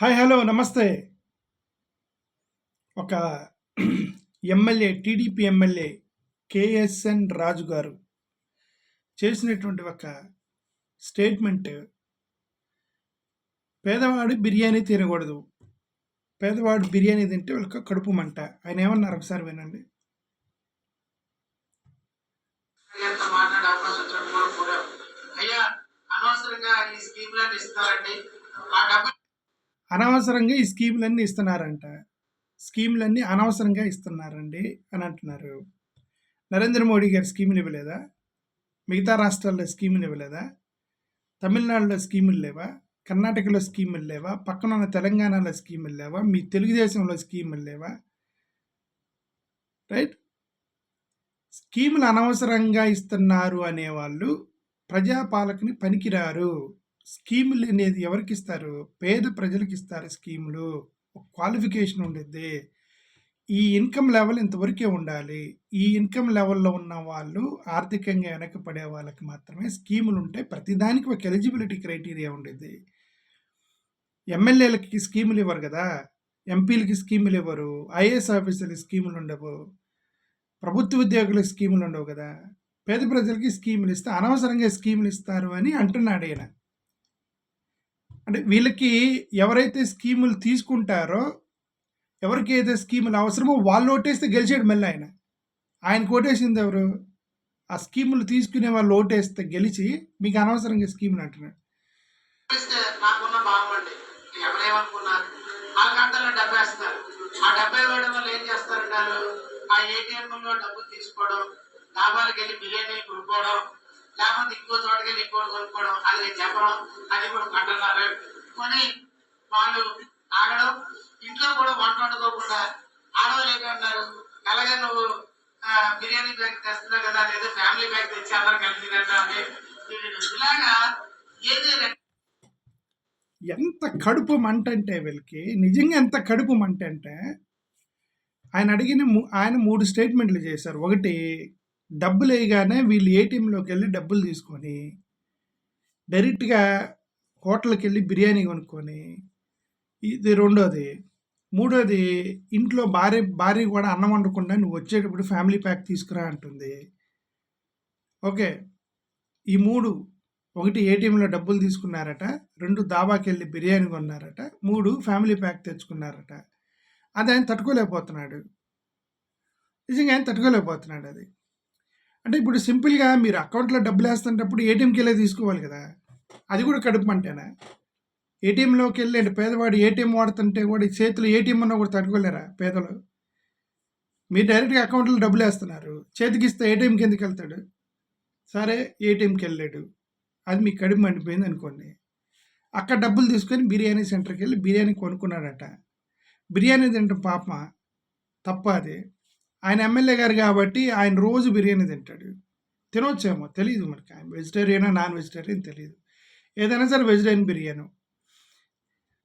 Hi hello నమస్తే. ఒక MLA TDP MLA KSN Raju garu చేసినటువంటి ఒక స్టేట్మెంట్ పేదవాడు బిర్యానీ తినకూడదు. పేదవాడు బిర్యానీ తింటే వాళ్ళకి కడుపు మంట. ఆయన ఏమన్నారు ఒకసారి వినండి. అయ్యా అనవసరంగా ఈ స్కీమ్లను ఇస్తారండి ఆ డబ్బు అనవసరంగా ఈ స్కీములన్నీ ఇస్తున్నారంట. స్కీములన్నీ అనవసరంగా ఇస్తున్నారండి అని అంటున్నారు. నరేంద్ర మోడీ గారు స్కీములు ఇవ్వలేదా? మిగతా రాష్ట్రాల్లో స్కీములు ఇవ్వలేదా? తమిళనాడులో స్కీములు లేవా? కర్ణాటకలో స్కీములు లేవా? పక్కన ఉన్న తెలంగాణలో స్కీములు లేవా? మీ తెలుగుదేశంలో స్కీములు లేవా? రైట్? స్కీములు అనవసరంగా ఇస్తున్నారు అనేవాళ్ళు ప్రజాపాలకుని పనికిరారు. స్కీములు అనేది ఎవరికి ఇస్తారు? పేద ప్రజలకు ఇస్తారు స్కీములు. ఒక క్వాలిఫికేషన్ ఉండేది ఈ ఇన్కమ్ లెవెల్ ఇంతవరకే ఉండాలి. ఈ ఇన్కమ్ లెవెల్లో ఉన్న వాళ్ళు ఆర్థికంగా వెనకపడే వాళ్ళకి మాత్రమే స్కీములు ఉంటాయి ప్రతిదానికి ఒక ఎలిజిబిలిటీ క్రైటీరియా ఉండేది ఎమ్మెల్యేలకి స్కీములు ఇవ్వరు కదా? ఎంపీలకి స్కీములు ఇవ్వరు. ఐఏఎస్ ఆఫీసర్లకి స్కీములు ఉండవు. ప్రభుత్వ ఉద్యోగులకు స్కీములు ఉండవు కదా? పేద ప్రజలకి స్కీములు ఇస్తే అనవసరంగా స్కీములు ఇస్తారు అని అంటున్నాడు ఈయన. అంటే వీళ్ళకి ఎవరైతే స్కీములు తీసుకుంటారో ఎవరికి అయితే స్కీములు అవసరమో వాళ్ళు ఓటేస్తే గెలిచాడు మళ్ళీ ఆయన. ఆయనకు ఓటేసింది ఎవరు? ఆ స్కీములు తీసుకునే వాళ్ళు ఓటేస్తే గెలిచి మీకు అనవసరంగా స్కీములు అంటున్నాడు. నాకున్న బాగుండి ఎవరేమనుకున్నారు ఆ గంటలో డబ్బు వేస్తారు ఆ డబ్బు ఇవ్వడం వల్ల ఏం చేస్తారంటే ఆ ఏటీఎం డబ్బులు తీసుకోవడం డాబాలకు వెళ్ళి బిర్యానీ కొనుక్కోవడం లేకపోతే ఇంకో చోటకి ఎక్కువ కొనుక్కోవడం అది చెప్పడం అది కూడా కంటున్నారు కొని వాళ్ళు ఆగడం ఇంట్లో కూడా వంట వండుకోకుండా ఆడవాళ్ళు ఏంటంటారు అలాగే నువ్వు బిర్యానీ బ్యాగ్ తెస్తున్నావు కదా లేదా ఫ్యామిలీ బ్యాగ్ తెచ్చి అందరం కలిసి తింటామని ఇలాగా ఏది ఎంత కడుపు మంట అంటే వీళ్ళకి నిజంగా ఎంత కడుపు మంట అంటే ఆయన అడిగిన ఆయన మూడు స్టేట్మెంట్లు చేశారు. ఒకటి డబ్బులు వేయగానే వీళ్ళు ఏటీఎంలోకి వెళ్ళి డబ్బులు తీసుకొని డైరెక్ట్గా హోటల్కి వెళ్ళి బిర్యానీ కొనుక్కొని ఇది రెండోది. మూడోది ఇంట్లో భార్య భార్య కూడా అన్నం వండకుండా నువ్వు వచ్చేటప్పుడు ఫ్యామిలీ ప్యాక్ తీసుకురా అంటుంది. ఓకే. ఈ మూడు ఒకటి ఏటీఎంలో డబ్బులు తీసుకున్నారట రెండు దాబాకి వెళ్ళి బిర్యానీ కొన్నారట మూడు ఫ్యామిలీ ప్యాక్ తెచ్చుకున్నారట. అది ఆయన తట్టుకోలేకపోతున్నాడు. నిజంగా ఆయన తట్టుకోలేకపోతున్నాడు అది. అంటే ఇప్పుడు సింపుల్గా మీరు అకౌంట్లో డబ్బులు వేస్తున్నప్పుడు ఏటీఎంకి వెళ్ళి తీసుకోవాలి కదా. అది కూడా కడుపు అంటేనా ఏటీఎంలోకి వెళ్ళి అంటే పేదవాడు ఏటీఎం వాడుతుంటే కూడా చేతిలో ఏటీఎం ఉన్నా కూడా తట్టుకోలేరా పేదలు? మీరు డైరెక్ట్గా అకౌంట్లో డబ్బులు వేస్తున్నారు. చేతికి ఇస్తే ఏటీఎంకి ఎందుకు వెళ్తాడు? సరే ఏటీఎంకి వెళ్ళాడు. అది మీకు కడుపు మండిపోయింది అనుకోండి. అక్కడ డబ్బులు తీసుకొని బిర్యానీ సెంటర్కి వెళ్ళి బిర్యానీ కొనుక్కున్నాడట. బిర్యానీ తింటాం పాప తప్ప అది. ఆయన ఎమ్మెల్యే గారు కాబట్టి ఆయన రోజు బిర్యానీ తింటాడు. తినొచ్చేమో తెలియదు మనకి. ఆయన వెజిటేరియనా నాన్ వెజిటేరియన్ తెలియదు ఏదైనా సరే వెజిటేరియన్ బిర్యానీ.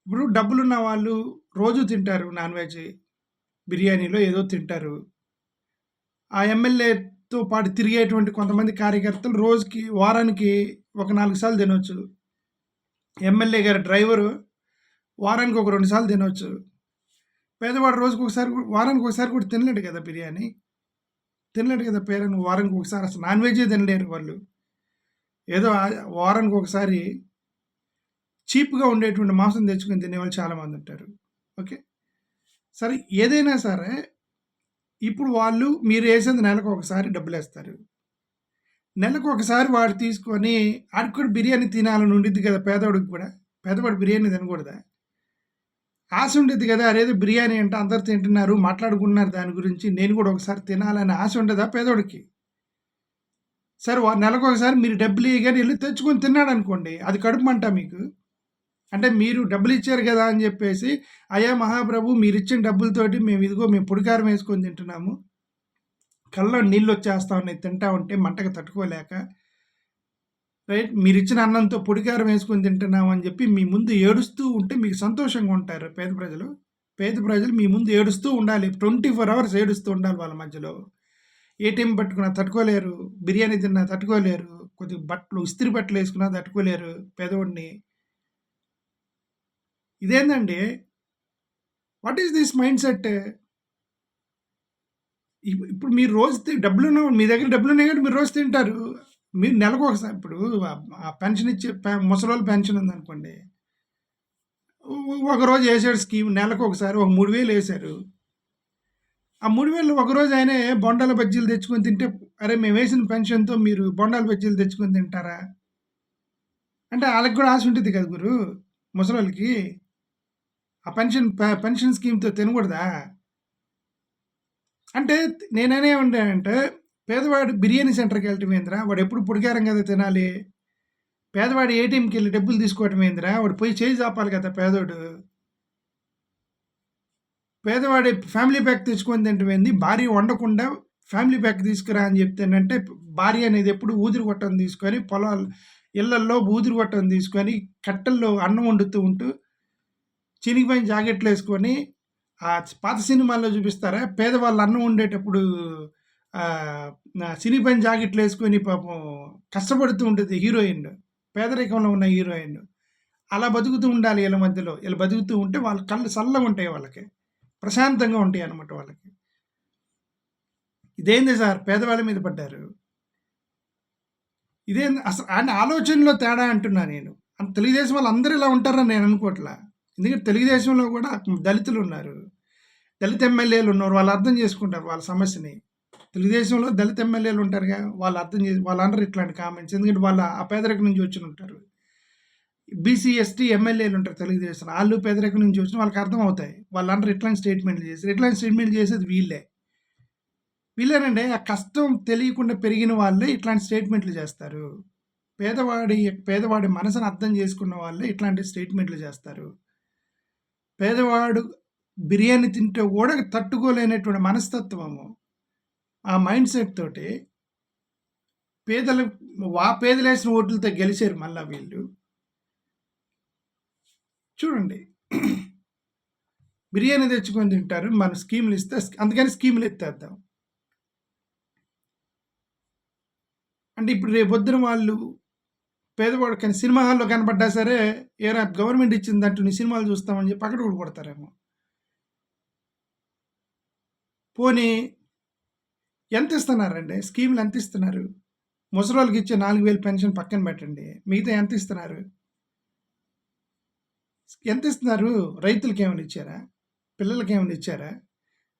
ఇప్పుడు డబ్బులున్న వాళ్ళు రోజు తింటారు నాన్ వెజ్ బిర్యానీలో ఏదో తింటారు. ఆ ఎమ్మెల్యేతో పాటు తిరిగేటువంటి కొంతమంది కార్యకర్తలు రోజుకి వారానికి ఒక నాలుగు సార్లు తినవచ్చు ఎమ్మెల్యే గారి డ్రైవరు వారానికి ఒక రెండు సార్లు తినవచ్చు పేదవాడు రోజుకి ఒకసారి కూడా- వారానికి ఒకసారి కూడా తినలేడు కదా బిర్యానీ. తినలేడు కదా పేరెంట్ వారానికి ఒకసారి అసలు నాన్ వెజే తినలేరు వాళ్ళు. ఏదో వారానికి ఒకసారి చీప్గా ఉండేటువంటి మాంసం తెచ్చుకొని తినేవాళ్ళు చాలామంది ఉంటారు. ఓకే? సరే ఏదైనా సరే ఇప్పుడు వాళ్ళు మీరు వేసేది నెలకు ఒకసారి డబ్బులు వేస్తారు. నెలకు ఒకసారి వాడు తీసుకొని ఆడికి కూడా బిర్యానీ తినాలని ఉండిద్ది కదా పేదవాడికి కూడా. పేదవాడు బిర్యానీ తినకూడదా? ఆశ ఉండేది కదా అరేదో బిర్యానీ అంటే అందరు తింటున్నారు మాట్లాడుకుంటున్నారు దాని గురించి నేను కూడా ఒకసారి తినాలని ఆశ ఉండదా పేదోడికి? సరే వా- నెలకు ఒకసారి మీరు డబ్బులు ఇవ్వగానే వెళ్ళి తెచ్చుకొని తిన్నాడు అనుకోండి అది కడుపు అంట మీకు. అంటే మీరు డబ్బులు ఇచ్చారు కదా అని చెప్పేసి అయ్యా మహాప్రభు మీరు ఇచ్చిన డబ్బులతోటి మేము ఇదిగో మేము పొడికారం వేసుకొని తింటున్నాము. కళ్ళ నీళ్ళు వచ్చేస్తా ఉన్నాయి తింటా ఉంటే మంటకు తట్టుకోలేక రైట్? మీరు ఇచ్చిన అన్నంతో పొడికారం వేసుకొని తింటున్నాం అని చెప్పి మీ ముందు ఏడుస్తూ ఉంటే మీకు సంతోషంగా ఉంటారు పేద ప్రజలు. పేద ప్రజలు మీ ముందు ఏడుస్తూ ఉండాలి. ట్వంటీ ఫోర్ అవర్స్ ఏడుస్తూ ఉండాలి వాళ్ళ మధ్యలో. ఏటీఎం పట్టుకున్నా తట్టుకోలేరు. బిర్యానీ తిన్నా తట్టుకోలేరు. కొద్దిగా బట్టలు ఇస్త్రీ బట్టలు వేసుకున్నా తట్టుకోలేరు పేదవాడిని ఇదేందండి? What is this mind set ఇప్పుడు మీరు రోజు డబ్బులు మీ దగ్గర డబ్బులు ఉన్నాయి కాబట్టి మీరు రోజు తింటారు. మీరు నెలకు ఒకసారి ఇప్పుడు ఆ- పెన్షన్ ఇచ్చే పె- ముసలోళ్ళ పెన్షన్ ఉందనుకోండి ఒకరోజు ఒక రోజు వేసాడు స్కీమ్ నెలకు ఒకసారి ఒక మూడు వేలు వేశారు ఆ మూడు వేలు ఒక రోజు ఆయనే బొండాల బజ్జీలు తెచ్చుకొని తింటే అరే మేము వేసిన పెన్షన్తో మీరు బొండాల బజ్జీలు తెచ్చుకొని తింటారా? అంటే వాళ్ళకి కూడా ఆశ ఉంటుంది కదా గురు ముసలోళ్ళకి. ఆ పెన్షన్ పెన్షన్ స్కీమ్తో తినకూడదా? అంటే నేననే ఉంటానంటే పేదవాడు బిర్యానీ సెంటర్కి వెళ్ళటం ఏంద్రా? వాడు ఎప్పుడు పొడిగారం కదా తినాలి. పేదవాడు ఏటీఎంకి వెళ్ళి డబ్బులు తీసుకోవటం ఏంద్రా? వాడు పోయి చేయి చాపాలి కదా పేదోడు. పేదవాడి ఫ్యామిలీ ప్యాక్ తీసుకొని తింటమైంది భార్య వండకుండా ఫ్యామిలీ ప్యాక్ తీసుకురా అని చెప్తేనంటే భార్య అనేది ఎప్పుడు ఊదిరి కొట్టం తీసుకొని పొలాలు ఇళ్ళల్లో ఊదిరి కొట్టం తీసుకొని కట్టల్లో అన్నం వండుతూ ఉంటూ చినిగిపోయిన జాకెట్లు వేసుకొని ఆ పాత సినిమాల్లో చూపిస్తారా? పేదవాళ్ళు అన్నం ఉండేటప్పుడు సినీ నా జాకెట్లు వేసుకొని పాపం కష్టపడుతూ ఉంటుంది హీరోయిన్. పేదరికంలో ఉన్న హీరోయిన్. అలా బతుకుతూ ఉండాలి వీళ్ళ మధ్యలో. వీళ్ళు బతుకుతూ ఉంటే వాళ్ళ కళ్ళు చల్లగా ఉంటాయి వాళ్ళకి. ప్రశాంతంగా ఉంటాయి అన్నమాట వాళ్ళకి. ఇదేంది సార్? పేదవాళ్ళ మీద పడ్డారు. ఇదేంది? అసలు ఆయన ఆలోచనలో తేడా అంటున్నా నేను. తెలుగుదేశం వాళ్ళు అందరూ ఇలా ఉంటారని నేను అనుకోవట్లా ఎందుకంటే తెలుగుదేశంలో కూడా దళితులు ఉన్నారు. దళిత ఎమ్మెల్యేలు ఉన్నారు. వాళ్ళు అర్థం చేసుకుంటారు వాళ్ళ సమస్యని. తెలుగుదేశంలో దళిత ఎమ్మెల్యేలు ఉంటారుగా వాళ్ళు అర్థం చేసి వాళ్ళందరూ ఇట్లాంటి కామెంట్స్ ఎందుకంటే వాళ్ళ ఆ పేదరికం నుంచి వచ్చి ఉంటారు. బీసీ ఎస్టీ ఎమ్మెల్యేలు ఉంటారు తెలుగుదేశం. వాళ్ళు పేదరికం నుంచి వచ్చిన వాళ్ళకి అర్థం అవుతాయి. వాళ్ళందరూ ఇట్లాంటి స్టేట్మెంట్లు చేసి. ఇట్లాంటి స్టేట్మెంట్లు చేసేది వీళ్ళే. వీళ్ళేనండి ఆ కష్టం తెలియకుండా పెరిగిన వాళ్ళే ఇట్లాంటి స్టేట్మెంట్లు చేస్తారు. పేదవాడి పేదవాడి మనసును అర్థం చేసుకున్న వాళ్ళే ఇట్లాంటి స్టేట్మెంట్లు చేస్తారు. పేదవాడు బిర్యానీ తింటే కూడా తట్టుకోలేనటువంటి మనస్తత్వము. ఆ మైండ్ సెట్ తోటి పేదలు వా పేదలేసిన ఓట్లతో గెలిచారు మళ్ళా వీళ్ళు. చూడండి. బిర్యానీ తెచ్చుకొని తింటారు మన స్కీములు ఇస్తే అందుకని స్కీములు ఎత్తేద్దాం. అంటే ఇప్పుడు రేపు వద్దున వాళ్ళు పేదవాడు కానీ సినిమా హాల్లో కనపడ్డా సరే ఏరా గవర్నమెంట్ ఇచ్చిందంటూ నీ సినిమాలు చూస్తామని చెప్పి అక్కడ కూడా కొడతారేమో. పోనీ ఎంత ఇస్తున్నారండి? స్కీములు ఎంత ఇస్తున్నారు? ముసలోళ్ళకి ఇచ్చే నాలుగు వేలు పెన్షన్ పక్కన పెట్టండి. మిగతా ఎంత ఇస్తున్నారు? ఎంత ఇస్తున్నారు? రైతులకి ఏమైనా ఇచ్చారా? పిల్లలకి ఏమైనా ఇచ్చారా?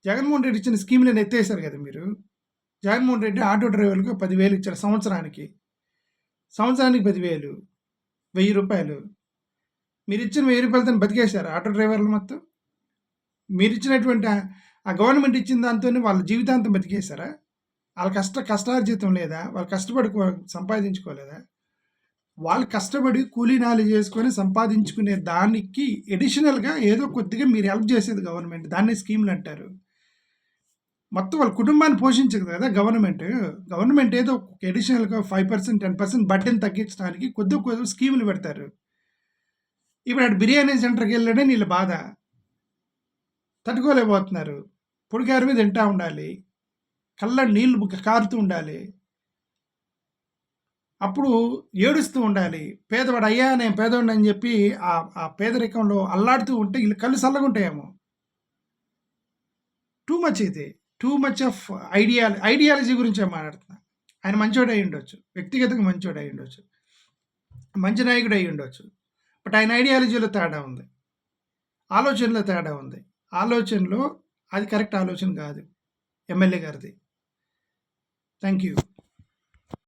జగన్మోహన్ రెడ్డి ఇచ్చిన స్కీములను ఎత్తేసారు కదా మీరు. జగన్మోహన్ రెడ్డి ఆటో డ్రైవర్లకు పదివేలు ఇచ్చారు సంవత్సరానికి. సంవత్సరానికి పదివేలు. వెయ్యి రూపాయలు. మీరు ఇచ్చిన వెయ్యి రూపాయలతో బతికేశారు ఆటో డ్రైవర్లు మొత్తం. మీరు ఇచ్చినటువంటి ఆ- గవర్నమెంట్ ఇచ్చిన దాంతోనే వాళ్ళ జీవితాంతం బతికేశారా? వాళ్ళ కష్ట కష్టార్జితం లేదా? వాళ్ళు కష్టపడి సంపాదించుకోలేదా? వాళ్ళు కష్టపడి కూలీ నాలి చేసుకొని సంపాదించుకునే దానికి ఎడిషనల్గా ఏదో కొద్దిగా మీరు హెల్ప్ చేసేది గవర్నమెంట్ దాన్ని స్కీమ్లు అంటారు. మొత్తం వాళ్ళ కుటుంబాన్ని పోషించదు కదా గవర్నమెంట్ గవర్నమెంట్ ఏదో ఎడిషనల్గా ఫైవ్ పర్సెంట్ టెన్ పర్సెంట్ బడ్డీని తగ్గించడానికి కొద్ది కొద్ది స్కీములు పెడతారు. ఇప్పుడు అటు బిర్యానీ సెంటర్కి వెళ్ళడం వీళ్ళ బాధ. తట్టుకోలేకపోతున్నారు. పొడికారు మీద తింటా ఉండాలి. కళ్ళ నీళ్ళు కారుతూ ఉండాలి. అప్పుడు ఏడుస్తూ ఉండాలి. పేదవాడు అయ్యా నేను పేదవాడిని అని చెప్పి ఆ ఆ పేదరికంలో అల్లాడుతూ ఉంటే వీళ్ళు కళ్ళు చల్లగా ఉంటాయేమో. టూ మచ్ ఇది. Too much of idea ideology గురించే మాట్లాడుతున్నా? ఆయన మంచోడు అయి ఉండొచ్చు. వ్యక్తిగతంగా మంచోడు అయి ఉండొచ్చు. మంచి నాయకుడు అయి ఉండొచ్చు. బట్ ఆయన ఐడియాలజీలో తేడా ఉంది. ఆలోచనలో తేడా ఉంది. ఆలోచనలో అది కరెక్ట్ ఆలోచన కాదు. ఎమ్మెల్యే గారిది. Thank you